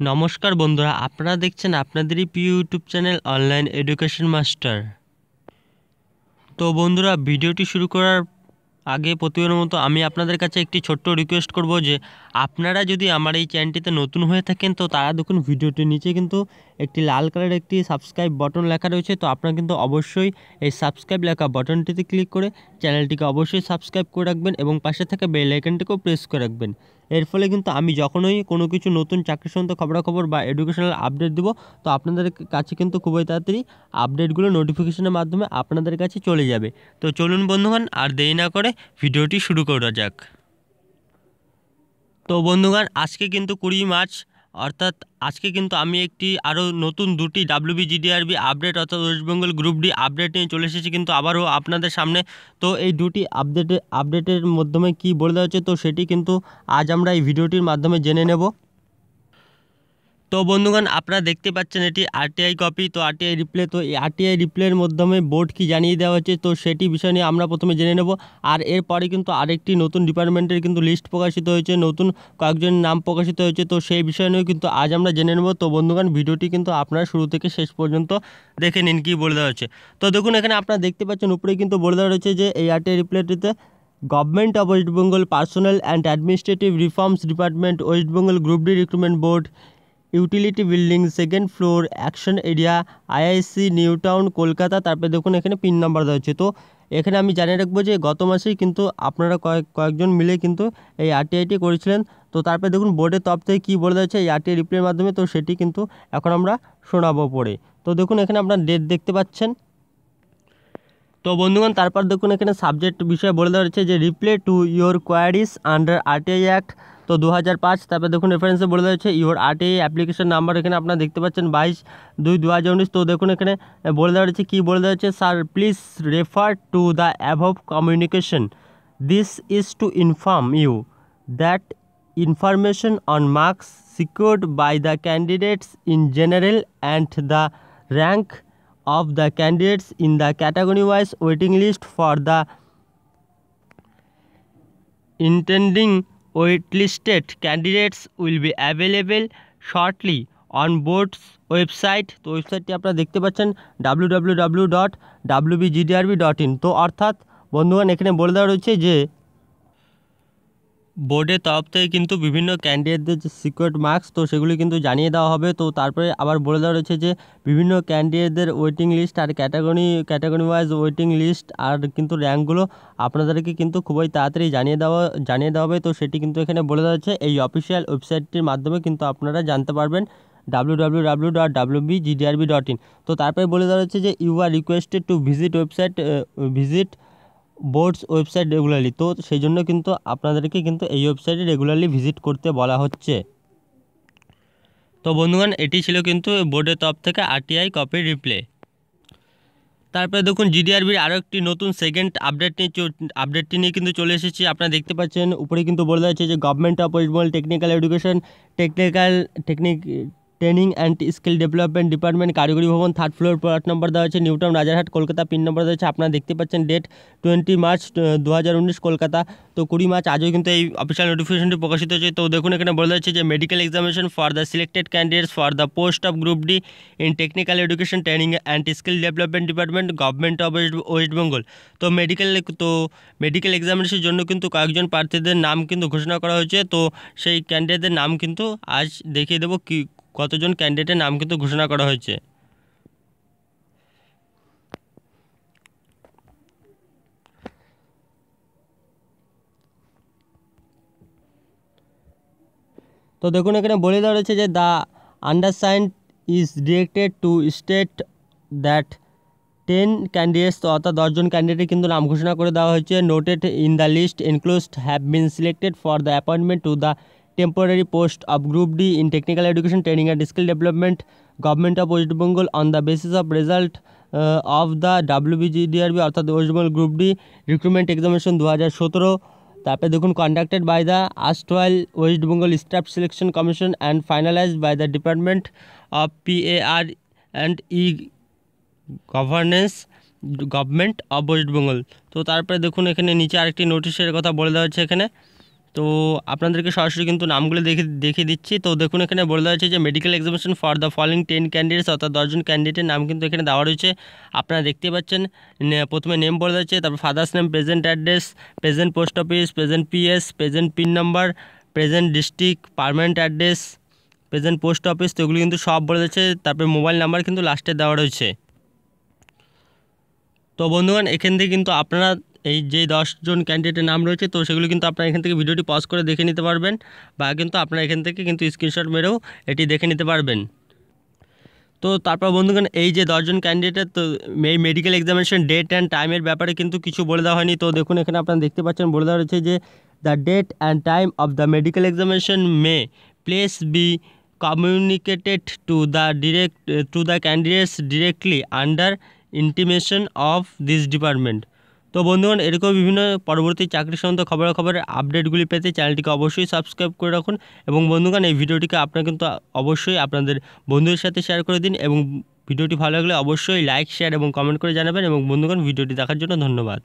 নমস্কার বন্ধুরা, আপনারা দেখছেন আপনাদেরই প্রিয় YouTube channel online education master. তো বন্ধুরা, ভিডিওটি শুরু করার আগে প্রতিবার মতো আমি আপনাদের কাছে একটি ছোট্ট রিকোয়েস্ট করব যে, আপনারা যদি আমার এই চ্যানেলটিতে নতুন হয়ে থাকেন, তো তারা দেখুন ভিডিওটির নিচে কিন্তু একটি লাল কালারের একটি সাবস্ক্রাইব বটন লেখা রয়েছে। তো আপনারা কিন্তু অবশ্যই এই সাবস্ক্রাইব লেখা বটনটিতে ক্লিক করে চ্যানেলটিকে অবশ্যই সাবস্ক্রাইব করে রাখবেন এবং পাশে থাকা বেল আইকনটিকেও প্রেস করে রাখবেন। এর ফলে কিন্তু আমি যখনই কোনো কিছু নতুন চাকরি সংক্রান্ত খবরাখবর বা এডুকেশনাল আপডেট দেবো, তো আপনাদের কাছে কিন্তু খুবই তাড়াতাড়ি আপডেটগুলো নোটিফিকেশনের মাধ্যমে আপনাদের কাছে চলে যাবে। তো চলুন বন্ধুগণ, আর দেরি না করে ভিডিওটি শুরু করা যাক। তো বন্ধুগণ, আজকে কিন্তু কুড়ি মার্চ অর্থাৎ আজকে কিন্তু আমি একটি আরও নতুন দুটি ডাব্লিউবি জিডিআরবি আপডেট অর্থাৎ West Bengal group D update নিয়ে চলে এসেছি কিন্তু আবারও আপনাদের সামনে। তো এই দুটি আপডেটে আপডেটের মাধ্যমে কি বলে দেওয়া হচ্ছে, তো সেটি কিন্তু আজ আমরা এই ভিডিওটির মাধ্যমে জেনে নেব। তো বন্ধুগণ, আপনারা দেখতে পাচ্ছেন এটি আরটিআই কপি তো আরটিআই রিপ্লে তো এই আরটিআই রিপ্লের মাধ্যমে বোর্ড কি জানিয়ে দেওয়া হচ্ছে তো সেটি বিষয় নিয়ে আমরা প্রথমে জেনে নেব। আর এরপরে কিন্তু আরেকটি নতুন ডিপার্টমেন্টের কিন্তু লিস্ট প্রকাশিত হয়েছে, নতুন কয়েকজন নাম প্রকাশিত হয়েছে, তো সেই বিষয় নিয়েও কিন্তু আজ আমরা জেনে নেব। তো বন্ধুগণ, ভিডিওটি কিন্তু আপনারা শুরু থেকে শেষ পর্যন্ত দেখে নিন কী বলে দেওয়া হচ্ছে তো দেখুন, এখানে আপনারা দেখতে পাচ্ছেন উপরে কিন্তু বলে দেওয়া রয়েছে যে এই RTI রিপ্লেটিতে government of West Bengal personnel and administrative reforms department West Bengal group D recruitment board utility building second floor action area IIC new town Kolkata, তারপরে দেখুন এখানে পিন নাম্বার দেওয়া হচ্ছে তো এখানে আমি জানিয়ে রাখব যে গত মাসেই কিন্তু আপনারা কয়েক, কয়েকজন মিলে কিন্তু এই আরটিআইটি করেছিলেন। তো তারপরে দেখুন বোর্ডের তরফ থেকে কী বলে যাচ্ছে এই আরটিআই রিপ্লের মাধ্যমে, তো সেটি কিন্তু এখন আমরা শোনাবো পরে। তো দেখুন এখানে আপনার ডেট দেখতে পাচ্ছেন। তো বন্ধুগণ, তারপর দেখুন এখানে সাবজেক্ট বিষয়ে বলে দেওয়া হচ্ছে যে reply to your queries under RTI act তো দু হাজার পাঁচ, তারপরে দেখুন রেফারেন্সে বলে দেওয়া হচ্ছে ইউর আরটিআই অ্যাপ্লিকেশন নাম্বার এখানে আপনারা দেখতে পাচ্ছেন, বাইশ দুই দু হাজার উনিশ, তো দেখুন এখানে বলে দেওয়া হচ্ছে কী বলে দেওয়া হচ্ছে sir please refer to the above communication this is to inform you that information on marks secured by the candidates in general and the rank of the candidates in the category wise waiting list for the intending waitlisted candidates will be available shortly on board's website তো ওয়েবসাইটটি আপনারা দেখতে পাচ্ছেন W W W dot WBGDRB dot in তো অর্থাৎ বন্ধুগণ এখানে বলে দেওয়া রয়েছে যে বোর্ডের তরফ থেকে কিন্তু বিভিন্ন ক্যান্ডিডেটদের যে সিকিউরিট মার্কস তো সেগুলি কিন্তু জানিয়ে দেওয়া হবে। তো তারপরে আবার বলে দেওয়া রয়েছে যে, বিভিন্ন ক্যান্ডিডেটদের ওয়েটিং লিস্ট আর category category wise waiting list আর কিন্তু র্যাঙ্কগুলো আপনাদেরকে কিন্তু খুবই তাড়াতাড়ি জানিয়ে দেওয়া জানিয়ে দেওয়া হবে। তো সেটি কিন্তু এখানে বলে দেওয়া হচ্ছে এই অফিসিয়াল ওয়েবসাইটটির মাধ্যমে কিন্তু আপনারা জানতে পারবেন W W W dot W B GDRB dot in তো তারপরে বলে দেওয়া হচ্ছে যে you are requested to visit website visit boards website regularly তো সেই জন্য কিন্তু আপনাদেরকে কিন্তু এই ওয়েবসাইটে রেগুলারলি ভিজিট করতে বলা হচ্ছে। তো বন্ধুগণ, এটি ছিল কিন্তু বোর্ডের তরফ থেকে আরটিআই কপি রিপ্লে তারপরে দেখুন জিডিআরবির আরও একটি নতুন সেকেন্ড আপডেট নিয়ে আপডেটটি নিয়ে কিন্তু চলে এসেছি। আপনারা দেখতে পাচ্ছেন, উপরে কিন্তু বলে দেওয়া যে government of West technical education technical technique training and skill development department Karigari Bhavan third floor plot number দেওয়া হচ্ছে new town Rajarhat, Kolkata, pin number দেওয়া হচ্ছে আপনারা দেখতে পাচ্ছেন ডেট টোয়েন্টি মার্চ দু হাজার উনিশ কলকাতা। তো কুড়ি মার্চ আজও কিন্তু এই অফিসিয়াল নোটিফিকেশনটি প্রকাশিত হয়েছে। তো দেখুন, এখানে বলা হচ্ছে যে medical examination for the selected candidates for the post of group D in technical education training and skill development department government of West Bengal তো মেডিকেল তো মেডিকেল এক্সামিনেশনের জন্য কিন্তু কয়েকজন প্রার্থীদের নাম কিন্তু ঘোষণা করা হয়েছে। তো সেই ক্যান্ডিডেটদের নাম কিন্তু আজ দেখিয়ে দেবো। কি কতজন ক্যান্ডিডেটের নাম কিন্তু ঘোষণা করা হয়েছে? তো দেখুন, এখানে বলে দেওয়া রয়েছে যে the undersigned is directed to state that ten candidates অর্থাৎ দশজন ক্যান্ডিডেট কিন্তু নাম ঘোষণা করে দেওয়া হয়েছে। Noted in the list included have been selected for the appointment to the temporary post of Group D in Technical Education Training and Skill Development, Government of West Bengal on the basis of result uh, of the অর্থাৎ West Bengal group D recruitment examination দু হাজার সতেরো। তারপরে দেখুন conducted by the erstwhile West Bengal staff selection commission and finalized by the department of PAR and e governance government of West Bengal তো তারপরে দেখুন এখানে নিচে আরেকটি নোটিশের কথা বলে দেওয়া হচ্ছে এখানে। তো আপনাদেরকে সরাসরি কিন্তু নামগুলো দেখে, দেখিয়ে দিচ্ছি। তো দেখুন, এখানে বলে দেওয়া হয়েছে যে medical examination for the following ten candidates অর্থাৎ দশজন ক্যান্ডিডেটের নাম কিন্তু এখানে দেওয়া রয়েছে। আপনারা দেখতে পাচ্ছেন প্রথমে নেম বলে দেওয়া হচ্ছে তারপর father's name present address present post office present PS present pin number present district permanent address present post office তো এগুলো কিন্তু সব বলে দিচ্ছে তারপরে মোবাইল নাম্বার কিন্তু লাস্টে দেওয়া রয়েছে। তো বন্ধুগণ, এখান থেকে কিন্তু আপনারা এই যে দশজন ক্যান্ডিডেটের নাম রয়েছে, তো সেগুলো কিন্তু আপনারা এখান থেকে ভিডিওটি পজ করে দেখে নিতে পারবেন বা কিন্তু আপনারা এখান থেকে কিন্তু স্ক্রিনশট মেরেও এটি দেখে নিতে পারবেন। তো তারপর বন্ধুগণ, এই যে দশজন ক্যান্ডিডেটের তো এই মেডিকেল এক্সামিনেশন ডেট অ্যান্ড টাইমের ব্যাপারে কিন্তু কিছু বলে দেওয়া হয়নি। তো দেখুন, এখানে আপনারা দেখতে পাচ্ছেন, বলে দেওয়া হয়েছে যে the date and time of the medical examination may please be communicated to the direct to the candidates directly under intimation of this department তো বন্ধুগণ, এরকম বিভিন্ন পরবর্তী চাকরি সম্বন্ধে খবরাখবরের আপডেটগুলি পেতে চ্যানেলটিকে অবশ্যই সাবস্ক্রাইব করে রাখুন এবং বন্ধুগণ, এই ভিডিওটিকে আপনারা কিন্তু অবশ্যই আপনাদের বন্ধুদের সাথে শেয়ার করে দিন এবং ভিডিওটি ভালো লাগলে অবশ্যই লাইক, শেয়ার এবং কমেন্ট করে জানাবেন এবং বন্ধুগণ, ভিডিওটি দেখার জন্য ধন্যবাদ।